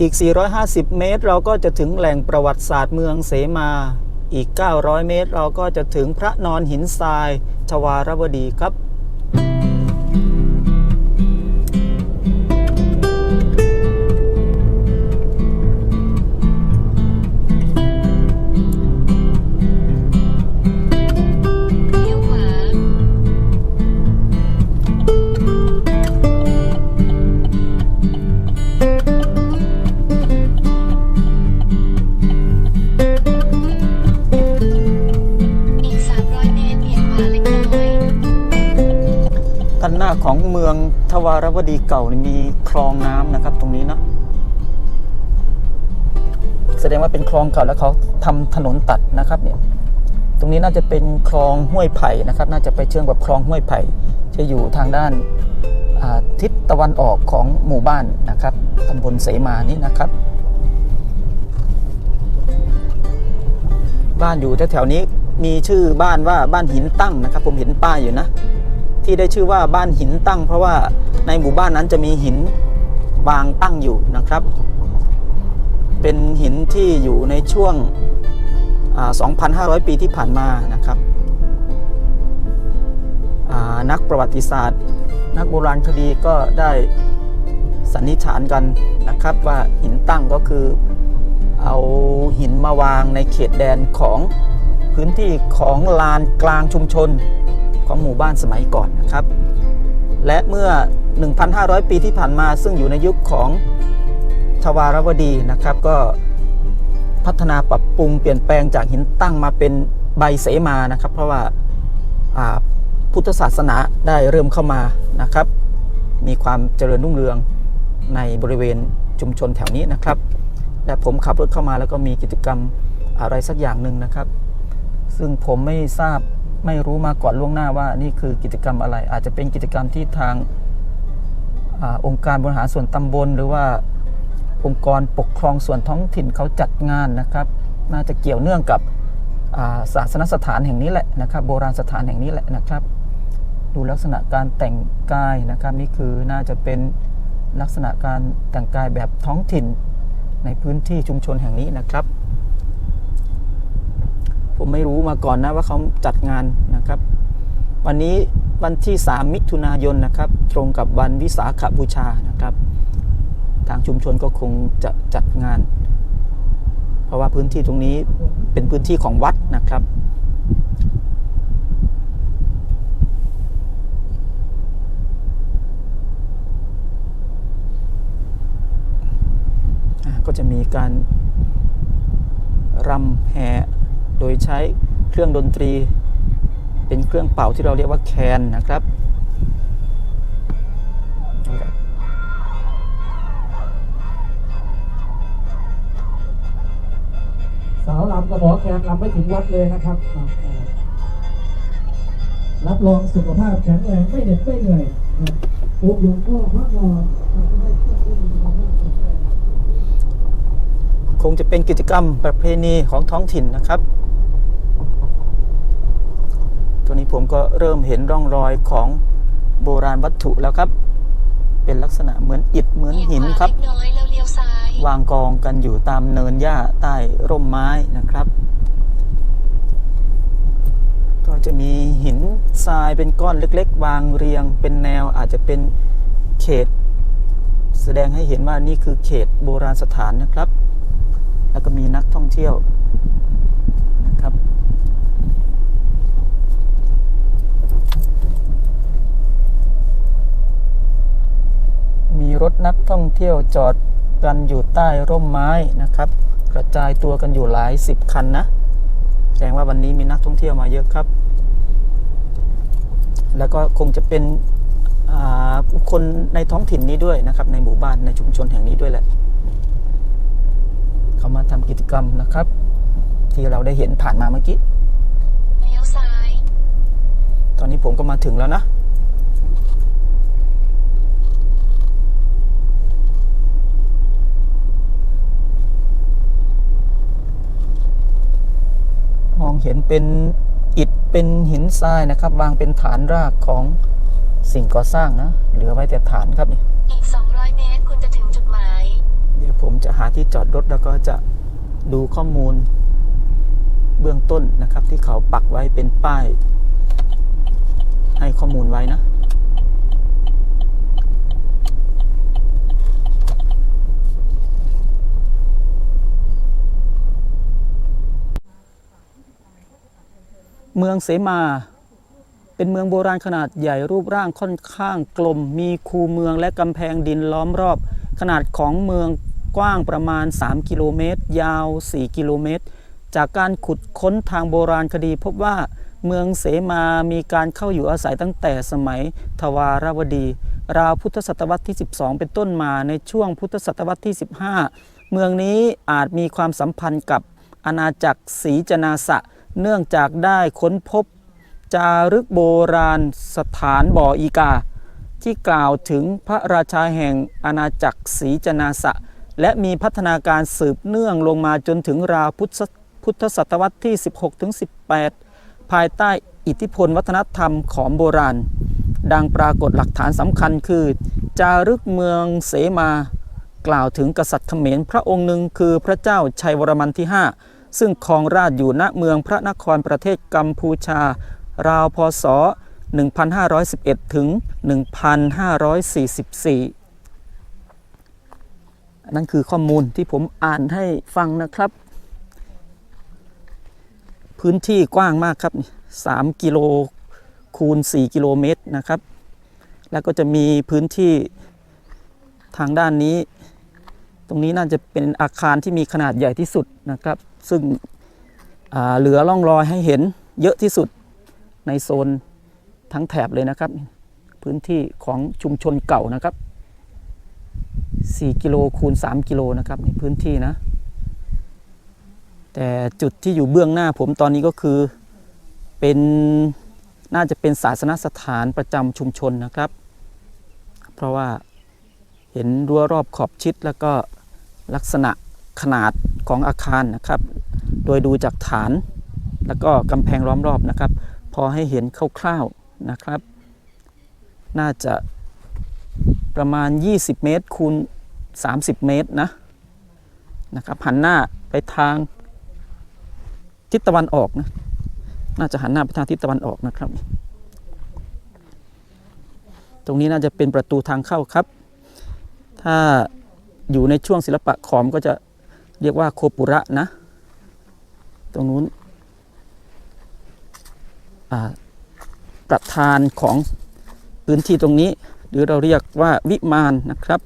อีก 450 เมตร เราก็จะถึงแหล่งประวัติศาสตร์เมืองเสมา อีก 900 เมตร เราก็จะถึงพระนอนหินทราย ชวารวดีครับ ด้านหน้าของเมืองทวารวดีเก่านี่มีคลองน้ำนะครับ ตรงนี้เนาะแสดงว่าเป็นคลองเก่าแล้วเขาทำถนนตัดนะครับเนี่ยตรงนี้น่าจะเป็นคลองห้วยไผ่นะครับ น่าจะไปเชื่อมกับคลองห้วยไผ่จะอยู่ทางด้านาทิศตะวันออกของหมู่บ้านนะครับตำบลเสมานี่นะครับ บ้านอยู่แถวๆนี้มีชื่อบ้านว่าบ้านหินตั้งนะครับ ผมเห็นป้ายอยู่นะ ที่ได้ชื่อว่าบ้านหินตั้ง เพราะว่าในหมู่บ้านนั้นจะมีหินวางตั้งอยู่นะครับ เป็นหินที่อยู่ในช่วง 2,500 ปีที่ผ่านมานะครับนักประวัติศาสตร์ นักโบราณคดีก็ได้สันนิษฐานกันนะครับว่าหินตั้งก็คือเอาหินมาวางในเขตแดนของพื้นที่ของลานกลางชุมชน ของหมู่บ้านสมัยก่อนนะครับ และเมื่อ 1,500 ปีที่ผ่านมาซึ่งอยู่ในยุคของทวารวดีนะครับ ก็พัฒนาปรับปรุงเปลี่ยนแปลงจากหินตั้งมาเป็นใบเสมานะครับ เพราะว่าอ่าพุทธศาสนาได้เริ่มเข้ามานะครับ มีความเจริญรุ่งเรืองในบริเวณชุมชนแถวนี้นะครับ และผมขับรถเข้ามาแล้วก็มีกิจกรรมอะไรสักอย่างหนึ่งนะครับ ซึ่งผมไม่ทราบ ไม่รู้มาก่อนล่วงหน้าว่านี่คือกิจกรรมอะไร อาจจะเป็นกิจกรรมที่ทางอาองค์การบริหารส่วนตำบล หรือว่าองค์กรปกครองส่วนท้องถิ่นเขาจัดงานนะครับ น่าจะเกี่ยวเนื่องกับาศาสนสถานแห่งนี้แหละนะครับโบราณสถานแห่งนี้แหละนะครับ ดูลักษณะการแต่งกายนะครับนี่คือน่าจะเป็นลักษณะการแต่งกายแบบท้องถิ่นในพื้นที่ชุมชนแห่งนี้นะครับ ผมไม่รู้มาก่อนนะว่าเขาจัดงานนะครับ วันนี้วันที่ 3 มิถุนายนนะครับ ตรงกับวันวิสาขบูชานะครับ ทางชุมชนก็คงจะจัดงาน เพราะว่าพื้นที่ตรงนี้เป็นพื้นที่ของวัดนะครับก็จะมีการรำแห่ โดยใช้เครื่องดนตรี เป็นเครื่องเป่าที่เราเรียกว่าแคนนะครับสาวลำกับหมอแคนลำไม่ถึงวัดเลยนะครับอ่าอ่ารับรองสุขภาพแข็งแรงไม่เหน็ดไม่เหนื่อยนะปลูกหลวงพ่อพระนอนทำให้เครื่องที่มีสุขภาพแข็งแรงคงจะเป็นกิจกรรมประเพณีของท้องถิ่นนะครับ ตัวนี้ ผมก็เริ่มเห็นร่องรอยของโบราณวัตถุแล้วครับ เป็นลักษณะเหมือนอิฐเหมือนหินครับเบี่ยงขวาเล็กน้อยแล้วเลี้ยวซ้ายวางกองกันอยู่ตามเนินหญ้าใต้ร่มไม้นะครับ ก็จะมีหินทรายเป็นก้อนเล็ก ๆ วางเรียงเป็นแนวอาจจะเป็นเขต แสดงให้เห็นว่านี่คือเขตโบราณสถานนะครับ แล้วก็มีนักท่องเที่ยวนะครับ มี รถนักท่องเที่ยวจอดกันอยู่ใต้ร่มไม้นะครับ กระจายตัวกันอยู่หลายสิบคันนะแสดงว่าวันนี้มีนักท่องเที่ยวมาเยอะครับ แล้วก็คงจะเป็นอ่าคนในท้องถิ่นนี้ด้วยนะครับ ในหมู่บ้านในชุมชนแห่งนี้ด้วยแหละ เขามาทำกิจกรรมนะครับ ที่เราได้เห็นผ่านมาเมื่อกี้เลี้ยวซ้าย ตอนนี้ผมก็มาถึงแล้วนะ องเห็นเป็นอิฐเป็นหินทรายนะครับวางเป็นฐานรากของสิ่งก่อสร้างนะ เหลือไว้แต่ฐานครับนี่อีก 200 เมตรคุณจะถึงจุดหมาย เดี๋ยวผมจะหาที่จอดรถแล้วก็จะดูข้อมูลเบื้องต้นนะครับ ที่เขาปักไว้เป็นป้าย ให้ข้อมูลไว้นะ เมืองเสมา เป็นเมืองโบราณขนาดใหญ่รูปร่างค่อนข้างกลม มีคูเมืองและกำแพงดินล้อมรอบ ขนาดของเมืองกว้างประมาณ 3 กิโลเมตร ยาว 4 กิโลเมตร จากการขุดค้นทางโบราณคดีพบว่าเมืองเสมามีการเข้าอยู่อาศัยตั้งแต่สมัยทวารวดี ราวพุทธศตวรรษที่ 12 เป็นต้นมาในช่วงพุทธศตวรรษที่ 15 เมืองนี้อาจมีความสัมพันธ์กับอาณาจักรศรีจนาสะ เนื่องจากได้ค้นพบจารึกโบราณสถานบ่ออีกา ที่กล่าวถึงพระราชาแห่งอาณาจักรศรีจนาสะ และมีพัฒนาการสืบเนื่องลงมาจนถึงราวพุทธพุทธศตวรรษที่ 16-18 ภายใต้อิทธิพลวัฒนธรรมของโบราณ ดังปรากฏหลักฐานสำคัญคือ จารึกเมืองเสมากล่าวถึงกษัตริย์เขมรพระองค์หนึ่งคือพระเจ้าชัยวรมันที่ 5 ซึ่งครองราชอยู่ณเมืองพระนครประเทศกัมพูชา ราวพศ 1511 ถึง 1544 นั่นคือข้อมูลที่ผมอ่านให้ฟังนะครับ พื้นที่กว้างมากครับ 3 กิโลคูณ 4 กิโลเมตรนะครับ แล้วก็จะมีพื้นที่ทางด้านนี้ ตรงนี้น่าจะเป็นอาคารที่มีขนาดใหญ่ที่สุดนะครับ ซึ่งเหลือร่องรอยให้เห็นเยอะที่สุดในโซนทั้งแถบเลยนะครับ พื้นที่ของชุมชนเก่านะครับ 4 กิโลคูณ 3 กิโลนะครับในพื้นที่นะ แต่จุดที่อยู่เบื้องหน้าผมตอนนี้ก็คือเป็นน่าจะเป็นศาสนสถานประจำชุมชนนะครับ เพราะว่าเห็นรั้วรอบขอบชิดแล้วก็ลักษณะ ขนาดของอาคารนะครับ โดยดูจากฐานแล้วก็กำแพงล้อมรอบนะครับ พอให้เห็นคร่าวๆนะครับ น่าจะประมาณ 20 เมตรคูณ 30 เมตรนะนะครับหันหน้าไปทางทิศตะวันออกนะน่าจะหันหน้าไปทางทิศตะวันออกนะครับ ตรงนี้น่าจะเป็นประตูทางเข้าครับ ถ้าอยู่ในช่วงศิลปะขอมก็จะ เรียกว่าโคปุระนะ ตรงนู้นประธานของพื้นที่ตรงนี้ หรือเราเรียกว่าวิมานนะครับ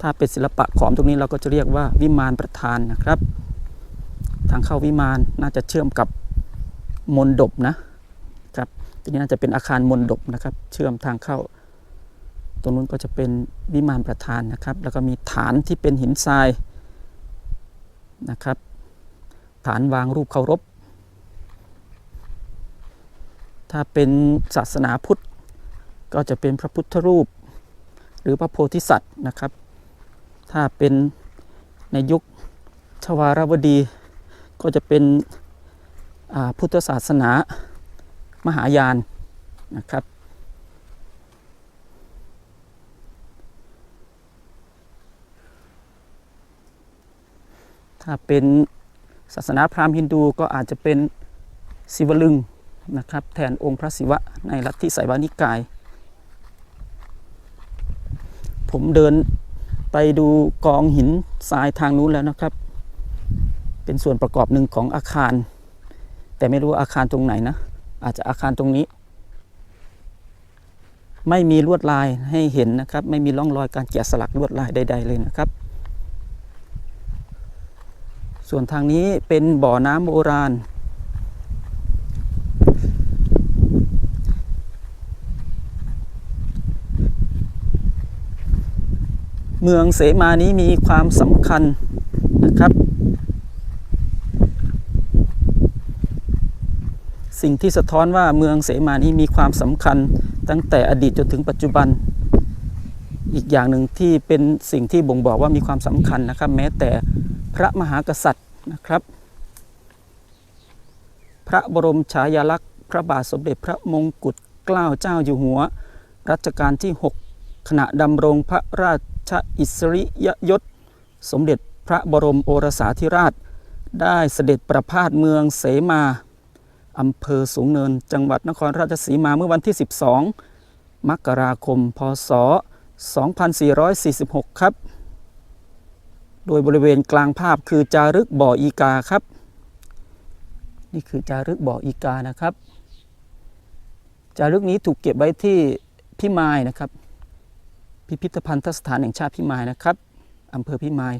ถ้าเป็นศิลปะขอมตรงนี้เราก็จะเรียกว่าวิมานประธานนะครับ ทางเข้าวิมานน่าจะเชื่อมกับ มนดบนะครับตรงนี้น่าจะเป็นอาคารมนดบนะครับ เชื่อมทางเข้า ตรงนู้นก็จะเป็นวิมานประธานนะครับ แล้วก็มีฐานที่เป็นหินทรายนะครับ ฐานวางรูปเคารพ ถ้าเป็นศาสนาพุทธ ก็จะเป็นพระพุทธรูป หรือพระโพธิสัตว์นะครับ ถ้าเป็นในยุคชวารวดีก็จะเป็น พุทธศาสนามหายานนะครับ ถ้าเป็นศาสนาพราหมณ์ฮินดูก็อาจจะเป็นศิวลึงนะครับ แทนองค์พระศิวะในลัทธิไสยวานิกาย ผมเดินไปดูกองหินทรายทางนู้นแล้วนะครับ เป็นส่วนประกอบหนึ่งของอาคาร แต่ไม่รู้ว่าอาคารตรงไหนนะ อาจจะอาคารตรงนี้ ไม่มีลวดลายให้เห็นนะครับ ไม่มีร่องรอยการแกะสลักลวดลายใด ๆ เลยนะครับ ส่วนทางนี้เป็นบ่อน้ำโบราณ เมืองเสมานี้มีความสำคัญนะครับ สิ่งที่สะท้อนว่าเมืองเสมานี้มีความสำคัญตั้งแต่อดีตจนถึงปัจจุบัน อีกอย่างหนึ่งที่เป็นสิ่งที่บ่งบอกว่ามีความสำคัญนะครับ แม้แต่พระมหากษัตริย์นะครับ พระบรมฉายาลักษณ์ พระบาทสมเด็จพระมงกุฎเกล้าเจ้าอยู่หัว รัชกาลที่ 6 ขณะดำรงพระราชอิสริยยศ สมเด็จพระบรมโอรสาธิราช ได้เสด็จประพาสเมืองเสมา อำเภอสูงเนิน จังหวัดนครราชสีมาเมื่อวันที่ 12 มกราคม พศ 2446 ครับ โดยบริเวณกลางภาพคือจารึกบ่ออีกาครับ นี่คือจารึกบ่ออีกานะครับ จารึกนี้ถูกเก็บไว้ที่พิมายนะครับ พิพิธภัณฑสถานแห่งชาติพิมายนะครับอำเภอพิมาย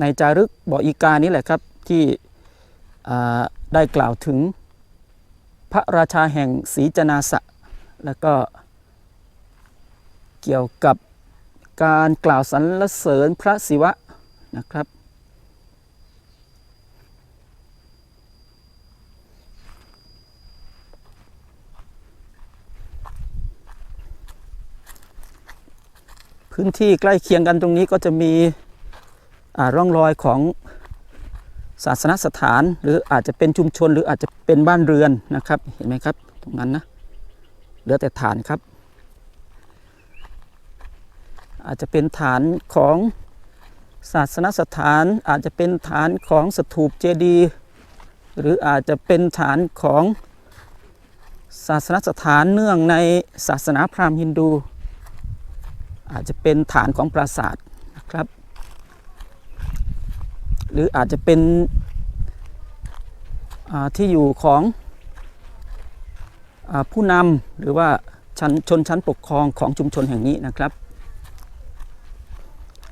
ในจารึกบ่ออีกานี้แหละครับที่ได้กล่าวถึงพระราชาแห่งศรีจนาสะ แล้วก็เกี่ยวกับการกล่าวสรรเสริญพระศิวะนะครับ พื้นที่ใกล้เคียงกันตรงนี้ก็จะมี ร่องรอยของศาสนสถาน หรืออาจจะเป็นชุมชน หรืออาจจะเป็นบ้านเรือนนะครับ เห็นไหมครับ ตรงนั้นนะเหลือแต่ฐานครับ อาจจะเป็นฐานของศาสนสถาน อาจจะเป็นฐานของสถูปเจดีย์หรืออาจจะเป็นฐานของศาสนสถานเนื่องในศาสนาพราหมณ์ฮินดู อาจจะเป็นฐานของปราสาทนะครับ หรืออาจจะเป็นที่อยู่ของอผู้นำหรือว่าชั้นชนชั้นปกครองของชุมชนแห่งนี้นะครับ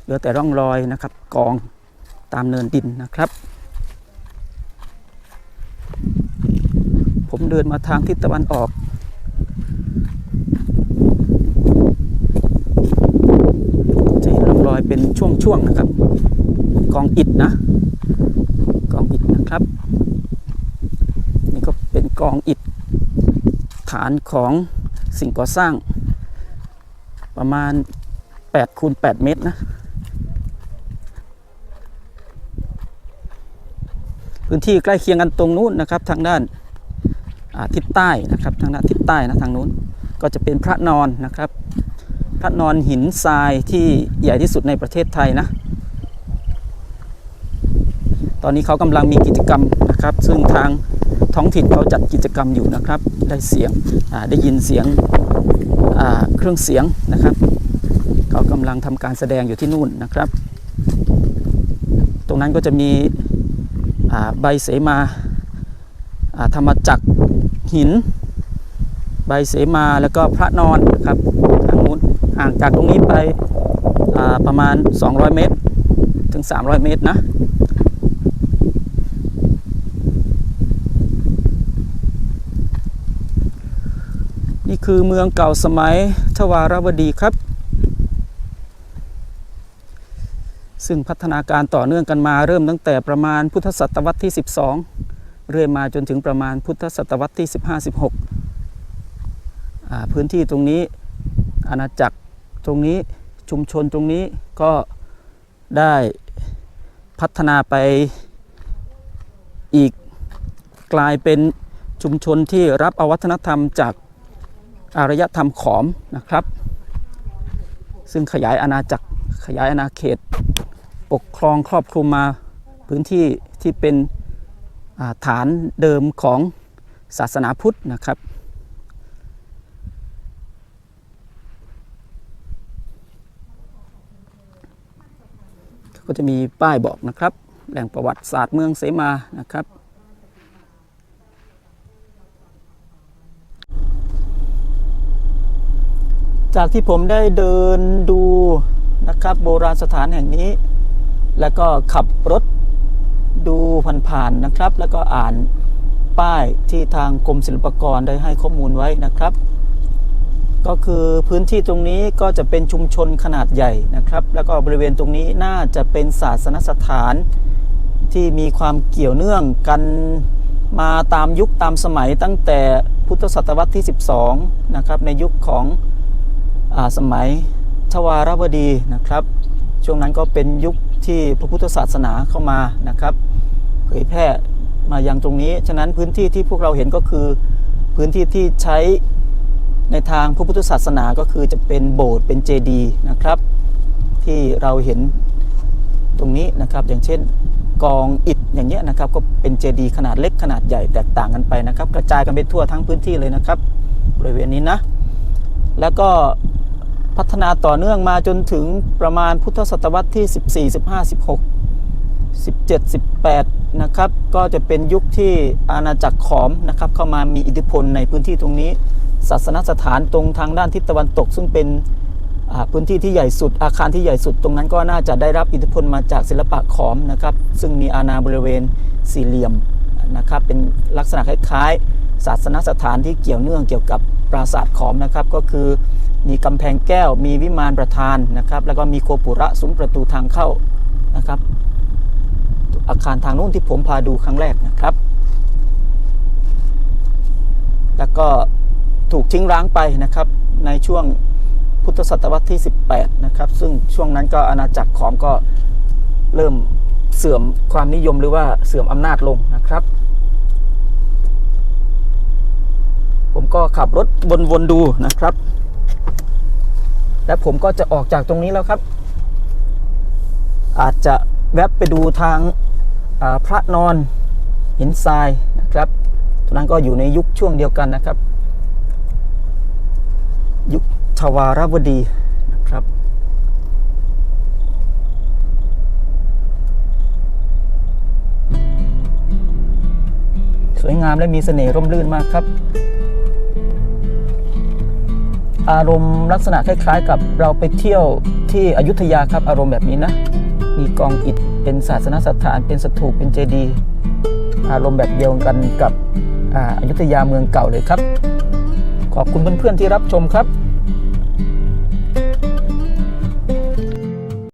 เหลือแต่ร่องรอยนะครับกองตามเนินดินนะครับ ผมเดินมาทางทิศตะวันออกจะเห็นร่องรอยเป็นช่วงๆนะครับ กองอิฐนะ กองอิฐนะครับ นี่ก็เป็นกองอิฐฐานของสิ่งก่อสร้าง ประมาณ8คูณ8เมตรนะพื้นที่ใกล้เคียงกันตรงนู้นนะครับ ทางด้านาทิศใต้นะครับทางด้านทิศใต้นะทางนู้นก็จะเป็นพระนอนนะครับ พระนอนหินทรายที่ใหญ่ที่สุดในประเทศไทยนะ ตอนนี้เขากำลังมีกิจกรรมนะครับ ซึ่งทางท้องถิ่นเขาจัดกิจกรรมอยู่นะครับ ได้เสียงได้ยินเสียงเครื่องเสียงนะครับ เขากำลังทำการแสดงอยู่ที่นู่นนะครับ ตรงนั้นก็จะมีใบเสมาาธรรมจักรหิน ใบเสมาแล้วก็พระนอนนะครับทางนู้นห่างจากตรงนี้ไปประมาณ 200 เมตร ถึง 300 เมตรนะ คือเมืองเก่าสมัยทวารวดีครับ ซึ่งพัฒนาการต่อเนื่องกันมาเริ่มตั้งแต่ประมาณพุทธศตวรรษที่ 12 เรื่อยมาจนถึงประมาณพุทธศตวรรษที่ 15-16าพื้นที่ตรงนี้อาณาจักรตรงนี้ชุมชนตรงนี้ก็ได้พัฒนาไปอีกกลายเป็นชุมชนที่รับเอาวัฒนธรรมจาก อารยธรรมขอมนะครับ ซึ่งขยายอาณาจักรขยายอาณาเขต ปกครองครอบคลุมมาพื้นที่ที่เป็นาฐานเดิมของศาสนาพุทธนะครับ ก็จะมีป้ายบอกนะครับ แหล่งประวัติศาสตร์เมืองเสมานะครับ จากที่ผมได้เดินดูนะครับโบราณสถานแห่งนี้ แล้วก็ขับรถดูผ่านๆนะครับ แล้วก็อ่านป้ายที่ทางกรมศิลปากรได้ให้ข้อมูลไว้นะครับ ก็คือพื้นที่ตรงนี้ก็จะเป็นชุมชนขนาดใหญ่นะครับ แล้วก็บริเวณตรงนี้น่าจะเป็นศาสนสถานที่มีความเกี่ยวเนื่องกันมาตามยุคตามสมัยตั้งแต่พุทธศตวรรษที่ 12 นะครับ ในยุคของ สมัยทวารวดีนะครับ ช่วงนั้นก็เป็นยุคที่พระพุทธศาสนาเข้ามานะครับเผยแพร่มายังตรงนี้ ฉะนั้นพื้นที่ที่พวกเราเห็นก็คือพื้นที่ที่ใช้ในทางพระพุทธศาสนาก็คือจะเป็นโบสถ์เป็นเจดีย์นะครับ ที่เราเห็นตรงนี้นะครับอย่างเช่นกองอิฐอย่างเงี้ยนะครับก็เป็นเจดีย์ขนาดเล็กขนาดใหญ่แตกต่างกันไปนะครับ กระจายกันไปทั่วทั้งพื้นที่เลยนะครับบริเวณนี้นะแล้วก็ พัฒนาต่อเนื่องมาจนถึงประมาณพุทธศตวรรษที่ 14 15 16 17 18 นะครับ ก็จะเป็นยุคที่อาณาจักรขอมนะครับ เข้ามามีอิทธิพลในพื้นที่ตรงนี้ ศาสนสถานตรงทางด้านทิศตะวันตก ซึ่งเป็นพื้นที่ที่ใหญ่สุดอาคารที่ใหญ่สุดตรงนั้นก็น่าจะได้รับอิทธิพลมาจากศิลปะขอมนะครับ ซึ่งมีอาณาบริเวณสี่เหลี่ยมนะครับ เป็นลักษณะคล้ายๆ ศาสนสถานที่เกี่ยวเนื่องเกี่ยวกับปราสาทขอมนะครับ ก็คือมีกำแพงแก้วมีวิมานประธานนะครับ แล้วก็มีโคปุระซุ้มประตูทางเข้านะครับ อาคารทางนู้นที่ผมพาดูครั้งแรกนะครับ แล้วก็ถูกทิ้งร้างไปนะครับในช่วงพุทธศตวรรษที่ 18 นะครับ ซึ่งช่วงนั้นก็อาณาจักรขอมก็เริ่มเสื่อมความนิยมหรือว่าเสื่อมอำนาจลงนะครับ ผมก็ขับรถวนๆดูนะครับ และผมก็จะออกจากตรงนี้แล้วครับ อาจจะแวบไปดูทางาพระนอนหินทรายนะครับตรงนั้นก็อยู่ในยุคช่วงเดียวกันนะครับ ยุคทวารวดีนะครับสวยงามและมีเสน่ห์ร่มรื่นมากครับ อารมณ์ลักษณะคล้าย ๆ กับเราไปเที่ยวที่อยุธยาครับอารมณ์แบบนี้นะ มีกองอิฐเป็นศาสนสถานเป็นสถูปเป็นเจดีย์อารมณ์แบบเดียวกันกับอาอยุธยาเมืองเก่าเลยครับ ขอบคุณเพื่อนๆที่รับชมครับ